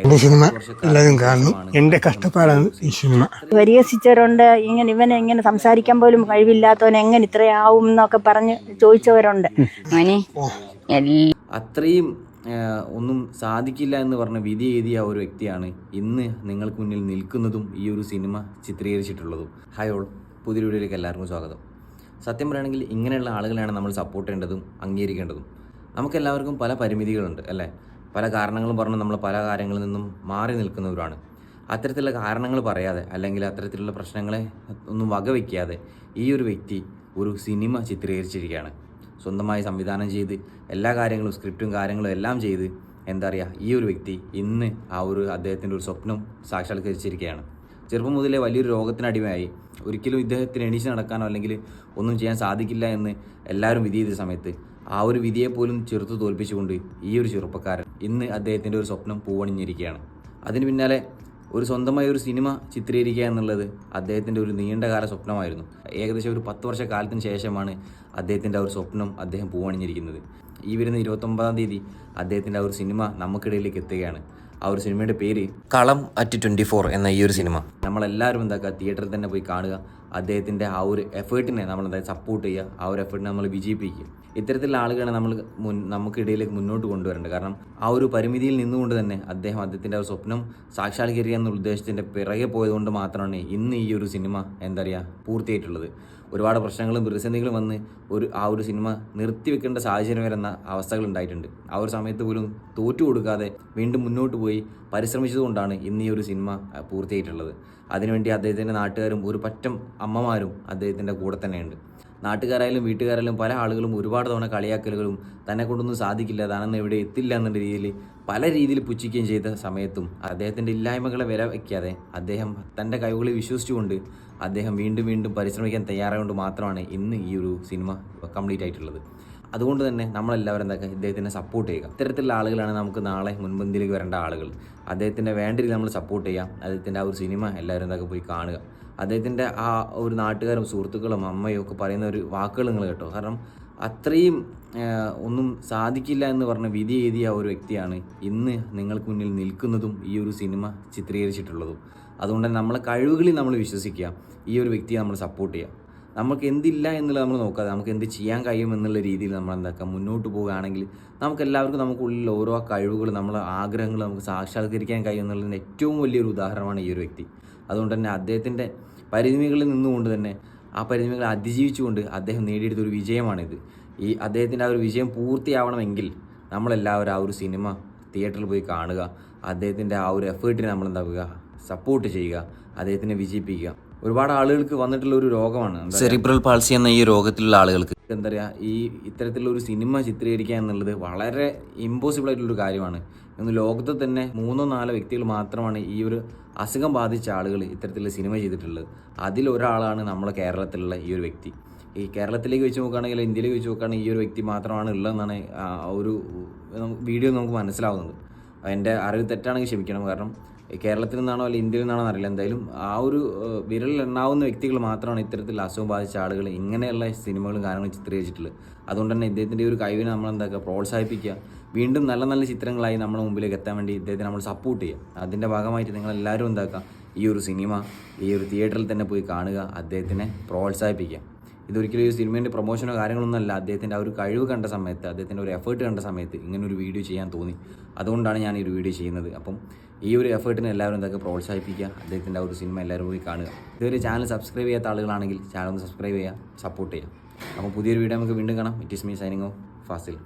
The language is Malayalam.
എന്റെ സിനിമ എല്ലാവരും കാണുന്നു എന്റെ കഷ്ടപ്പാടാണ് ഈ സിനിമ. പരിഹസിച്ചവരുണ്ട്. ഇങ്ങനെ ഇവനെ ഇങ്ങനെ സംസാരിക്കാൻ പോലും കഴിവില്ലാത്തവൻ എങ്ങനെ ഇത്രയാവും എന്നൊക്കെ പറഞ്ഞ് ചോദിച്ചവരുണ്ട്. മോനെ അത്രയും ഒന്നും സാധിക്കില്ല എന്ന് പറഞ്ഞ വിധി എഴുതിയ ഒരു വ്യക്തിയാണ് ഇന്ന് നിങ്ങൾക്ക് മുന്നിൽ നിൽക്കുന്നതും ഈ ഒരു സിനിമ ചിത്രീകരിച്ചിട്ടുള്ളതും. ഹായ് ഓൾ പുതിയ വീഡിയോയിലേക്ക് എല്ലാവർക്കും സ്വാഗതം. സത്യം പറയുകയാണെങ്കിൽ ഇങ്ങനെയുള്ള ആളുകളാണ് നമ്മൾ സപ്പോർട്ട് ചെയ്യേണ്ടതും അംഗീകരിക്കേണ്ടതും. നമുക്കെല്ലാവർക്കും പല പരിമിതികളുണ്ട് അല്ലേ? പല കാരണങ്ങളും പറഞ്ഞ് നമ്മൾ പല കാര്യങ്ങളിൽ നിന്നും മാറി നിൽക്കുന്നവരാണ്. അത്തരത്തിലുള്ള കാരണങ്ങൾ പറയാതെ അല്ലെങ്കിൽ അത്തരത്തിലുള്ള പ്രശ്നങ്ങളെ ഒന്നും വകവയ്ക്കാതെ ഈ ഒരു വ്യക്തി ഒരു സിനിമ ചിത്രീകരിച്ചിരിക്കുകയാണ്. സ്വന്തമായി സംവിധാനം ചെയ്ത് എല്ലാ കാര്യങ്ങളും സ്ക്രിപ്റ്റും കാര്യങ്ങളും എല്ലാം ചെയ്ത് എന്താ പറയുക ഈ ഒരു വ്യക്തി ഇന്ന് ആ ഒരു അദ്ദേഹത്തിന്റെ ഒരു സ്വപ്നം സാക്ഷാത്കരിച്ചിരിക്കുകയാണ്. ചെറുപ്പം മുതലേ വലിയൊരു രോഗത്തിനടിമയായി. ഒരിക്കലും ഇദ്ദേഹത്തിന് എണീച്ച് നടക്കാനോ അല്ലെങ്കിൽ ഒന്നും ചെയ്യാൻ സാധിക്കില്ല എന്ന് എല്ലാവരും വിധി ചെയ്ത സമയത്ത് ആ ഒരു വിധിയെ പോലും ചെറുത്തു തോൽപ്പിച്ചുകൊണ്ട് ഈ ഒരു ചെറുപ്പക്കാരൻ ഇന്ന് അദ്ദേഹത്തിന്റെ ഒരു സ്വപ്നം പൂവണിഞ്ഞിരിക്കുകയാണ്. അതിന് പിന്നാലെ ഒരു സ്വന്തമായ ഒരു സിനിമ ചിത്രീകരിക്കുക എന്നുള്ളത് അദ്ദേഹത്തിന്റെ ഒരു നീണ്ടകാല സ്വപ്നമായിരുന്നു. ഏകദേശം ഒരു പത്ത് വർഷ കാലത്തിന് ശേഷമാണ് അദ്ദേഹത്തിന്റെ ആ ഒരു സ്വപ്നം അദ്ദേഹം പൂവണിഞ്ഞിരിക്കുന്നത്. ഈ വരുന്ന ഇരുപത്തൊമ്പതാം തീയതി അദ്ദേഹത്തിന്റെ ആ ഒരു സിനിമ നമുക്കിടയിലേക്ക് എത്തുകയാണ്. ആ ഒരു സിനിമയുടെ പേര് കളം അറ്റ് ട്വന്റി ഫോർ എന്ന ഈ ഒരു സിനിമ. നമ്മളെല്ലാവരും എന്താക്കുക തിയേറ്ററിൽ തന്നെ പോയി കാണുക. അദ്ദേഹത്തിന്റെ ആ ഒരു എഫേർട്ടിനെ നമ്മൾ എന്താ സപ്പോർട്ട് ചെയ്യുക. ആ ഒരു എഫേർട്ടിനെ നമ്മൾ വിജയിപ്പിക്കുക. ഇത്തരത്തിലുള്ള ആളുകളെ നമ്മൾ മുൻ നമുക്കിടയിലേക്ക് മുന്നോട്ട് കൊണ്ടുവരേണ്ടത്. കാരണം ആ ഒരു പരിമിതിയിൽ നിന്നുകൊണ്ട് തന്നെ അദ്ദേഹം അദ്ദേഹത്തിന്റെ ഒരു സ്വപ്നം സാക്ഷാത്കരിക്കുക എന്ന ഉദ്ദേശത്തിന്റെ പിറകെ പോയതുകൊണ്ട് മാത്രമാണ് ഇന്ന് ഈ ഒരു സിനിമ എന്താ പറയുക പൂർത്തിയായിട്ടുള്ളത്. ഒരുപാട് പ്രശ്നങ്ങളും പ്രതിസന്ധികളും വന്ന് ഒരു ആ ഒരു സിനിമ നിർത്തിവെക്കേണ്ട സാഹചര്യം വരുന്ന അവസ്ഥകൾ ഉണ്ടായിട്ടുണ്ട്. ആ ഒരു സമയത്ത് പോലും തോറ്റു കൊടുക്കാതെ വീണ്ടും മുന്നോട്ട് പോയി പരിശ്രമിച്ചതുകൊണ്ടാണ് ഇന്ന് ഈ ഒരു സിനിമ പൂർത്തിയായിട്ടുള്ളത്. അതിനുവേണ്ടി അദ്ദേഹത്തിന്റെ നാട്ടുകാരും ഒരു പറ്റം അമ്മമാരും അദ്ദേഹത്തിന്റെ കൂടെ തന്നെയുണ്ട്. നാട്ടുകാരായാലും വീട്ടുകാരായാലും പല ആളുകളും ഒരുപാട് തവണ കളിയാക്കലുകളും തന്നെ കൊണ്ടൊന്നും സാധിക്കില്ല താനൊന്നും എവിടെ എത്തില്ല എന്നുള്ള രീതിയിൽ പല രീതിയിൽ പുച്ഛിക്കുകയും ചെയ്ത സമയത്തും അദ്ദേഹത്തിന്റെ ഇല്ലായ്മകളെ വില വയ്ക്കാതെ അദ്ദേഹം തന്റെ കഴിവുകളിൽ വിശ്വസിച്ചുകൊണ്ട് അദ്ദേഹം വീണ്ടും വീണ്ടും പരിശ്രമിക്കാൻ തയ്യാറായതുകൊണ്ട് മാത്രമാണ് ഇന്ന് ഈ ഒരു സിനിമ കംപ്ലീറ്റ് ആയിട്ടുള്ളത്. അതുകൊണ്ട് തന്നെ നമ്മളെല്ലാവരും എന്താക്കുക ഇദ്ദേഹത്തിനെ സപ്പോർട്ട് ചെയ്യുക. ഇത്തരത്തിലുള്ള ആളുകളാണ് നമുക്ക് നാളെ മുൻപന്തിയിലേക്ക് വരേണ്ട ആളുകൾ. അദ്ദേഹത്തിന്റെ വേണ്ട നമ്മൾ സപ്പോർട്ട് ചെയ്യാം അദ്ദേഹത്തിന്റെ ആ ഒരു സിനിമ എല്ലാവരും എന്താക്കുക പോയി കാണുക. അദ്ദേഹത്തിന്റെ ആ ഒരു നാട്ടുകാരും സുഹൃത്തുക്കളും അമ്മയും ഒക്കെ പറയുന്ന ഒരു വാക്കുകൾ നിങ്ങൾ കേട്ടോ. കാരണം അത്രയും ഒന്നും സാധിക്കില്ല എന്ന് പറഞ്ഞ വിധി എഴുതിയ ഒരു വ്യക്തിയാണ് ഇന്ന് നിങ്ങൾക്ക് മുന്നിൽ നിൽക്കുന്നതും ഈ ഒരു സിനിമ ചിത്രീകരിച്ചിട്ടുള്ളതും. അതുകൊണ്ട് തന്നെ നമ്മളെ കഴിവുകളിൽ നമ്മൾ വിശ്വസിക്കുക. ഈ ഒരു വ്യക്തിയെ നമ്മൾ സപ്പോർട്ട് ചെയ്യുക. നമുക്ക് എന്തില്ല എന്നുള്ളത് നമ്മൾ നോക്കാതെ നമുക്ക് എന്ത് ചെയ്യാൻ കഴിയും എന്നുള്ള രീതിയിൽ നമ്മൾ എന്താക്കുക മുന്നോട്ട് പോവുകയാണെങ്കിൽ നമുക്ക് എല്ലാവർക്കും നമുക്കുള്ളിൽ ഓരോ കഴിവുകൾ നമ്മളെ ആഗ്രഹങ്ങൾ നമുക്ക് സാക്ഷാത്കരിക്കാൻ കഴിയും എന്നുള്ളതിന്റെ ഏറ്റവും വലിയൊരു ഉദാഹരണമാണ് ഈ ഒരു വ്യക്തി. അതുകൊണ്ട് തന്നെ അദ്ദേഹത്തിന്റെ പരിമിതികളിൽ നിന്നുകൊണ്ട് തന്നെ ആ പരിമിതികളെ അതിജീവിച്ചുകൊണ്ട് അദ്ദേഹം നേടിയെടുത്ത ഒരു വിജയമാണിത്. ഈ അദ്ദേഹത്തിന്റെ ആ ഒരു വിജയം പൂർത്തിയാവണമെങ്കിൽ നമ്മളെല്ലാവരും ആ ഒരു സിനിമ തിയേറ്ററിൽ പോയി കാണുക. അദ്ദേഹത്തിന്റെ ആ ഒരു എഫേർട്ടിനെ നമ്മൾ എന്താക്കുക സപ്പോർട്ട് ചെയ്യുക അദ്ദേഹത്തിനെ വിജയിപ്പിക്കുക. ഒരുപാട് ആളുകൾക്ക് വന്നിട്ടുള്ള ഒരു രോഗമാണ്. സെറിബ്രൽ പാൾസി എന്ന ഈ രോഗത്തിലുള്ള ആളുകൾക്ക്. എന്താ പറയുക ഈ ഇത്തരത്തിലുള്ള ഒരു സിനിമ ചിത്രീകരിക്കുക എന്നുള്ളത് വളരെ ഇമ്പോസിബിൾ ആയിട്ടുള്ളൊരു കാര്യമാണ്. ഇന്ന് ലോകത്ത് തന്നെ മൂന്നോ നാലോ വ്യക്തികൾ മാത്രമാണ് ഈ ഒരു അസുഖം ബാധിച്ച ആളുകൾ ഇത്തരത്തിലുള്ള സിനിമ ചെയ്തിട്ടുള്ളത്. അതിലൊരാളാണ് നമ്മുടെ കേരളത്തിലുള്ള ഈ ഒരു വ്യക്തി. ഈ കേരളത്തിലേക്ക് വെച്ച് നോക്കുകയാണെങ്കിൽ ഇന്ത്യയിലേക്ക് വെച്ച് നോക്കുകയാണെങ്കിൽ ഈ ഒരു വ്യക്തി മാത്രമാണ് ഉള്ളതെന്നാണ് ഒരു വീഡിയോ നമുക്ക് മനസ്സിലാവുന്നത്. എന്റെ അറിവ് തെറ്റാണെങ്കിൽ ക്ഷമിക്കണം. കാരണം കേരളത്തിൽ നിന്നാണോ അല്ലെങ്കിൽ ഇന്ത്യയിൽ നിന്നാണോ അറിയില്ല എന്തായാലും ആ ഒരു വിരൽ എണ്ണാവുന്ന വ്യക്തികൾ മാത്രമാണ് ഇത്തരത്തിൽ അസുഖം ബാധിച്ച ആളുകൾ ഇങ്ങനെയുള്ള സിനിമകളും കാര്യങ്ങളും ചിത്രീകരിച്ചിട്ടുള്ളത്. അതുകൊണ്ട് തന്നെ ഇദ്ദേഹത്തിന്റെ ഒരു കഴിവിനെ നമ്മൾ എന്താക്കുക പ്രോത്സാഹിപ്പിക്കുക. വീണ്ടും നല്ല നല്ല ചിത്രങ്ങളായി നമ്മുടെ മുമ്പിലേക്ക് എത്താൻ വേണ്ടി ഇദ്ദേഹത്തെ നമ്മൾ സപ്പോർട്ട് ചെയ്യുക. അതിന്റെ ഭാഗമായിട്ട് നിങ്ങൾ എല്ലാവരും എന്താക്കുക ഈ ഒരു സിനിമ ഈ ഒരു തിയേറ്ററിൽ തന്നെ പോയി കാണുക അദ്ദേഹത്തിനെ പ്രോത്സാഹിപ്പിക്കുക. ഇതൊരിക്കലും ഒരു സിനിമേന്റെ പ്രൊമോഷനോ കാര്യങ്ങളൊന്നും അല്ല. അദ്ദേഹത്തിന്റെ ആ ഒരു കഴിവ് കണ്ട സമയത്ത് അദ്ദേഹത്തിന്റെ ഒരു എഫേർട്ട് കണ്ട സമയത്ത് ഇങ്ങനെ ഒരു വീഡിയോ ചെയ്യാൻ തോന്നി. അതുകൊണ്ടാണ് ഞാൻ ഈ ഒരു വീഡിയോ ചെയ്യുന്നത്. അപ്പം ഈ ഒരു എഫേർട്ടിനെ എല്ലാവരും എന്തൊക്കെ പ്രോത്സാഹിപ്പിക്കുക. അദ്ദേഹത്തിന്റെ ആ ഒരു സിനിമ എല്ലാവരും പോയി കാണുക. ഇതുവരെ ചാനൽ സബ്സ്ക്രൈബ് ചെയ്യാത്ത ആളുകളാണെങ്കിൽ ചാനൽ ഒന്ന് സബ്സ്ക്രൈബ് ചെയ്യുക സപ്പോർട്ട് ചെയ്യുക. അപ്പോൾ പുതിയൊരു വീഡിയോ നമുക്ക് വീണ്ടും കാണാം. It is me signing off Fazil.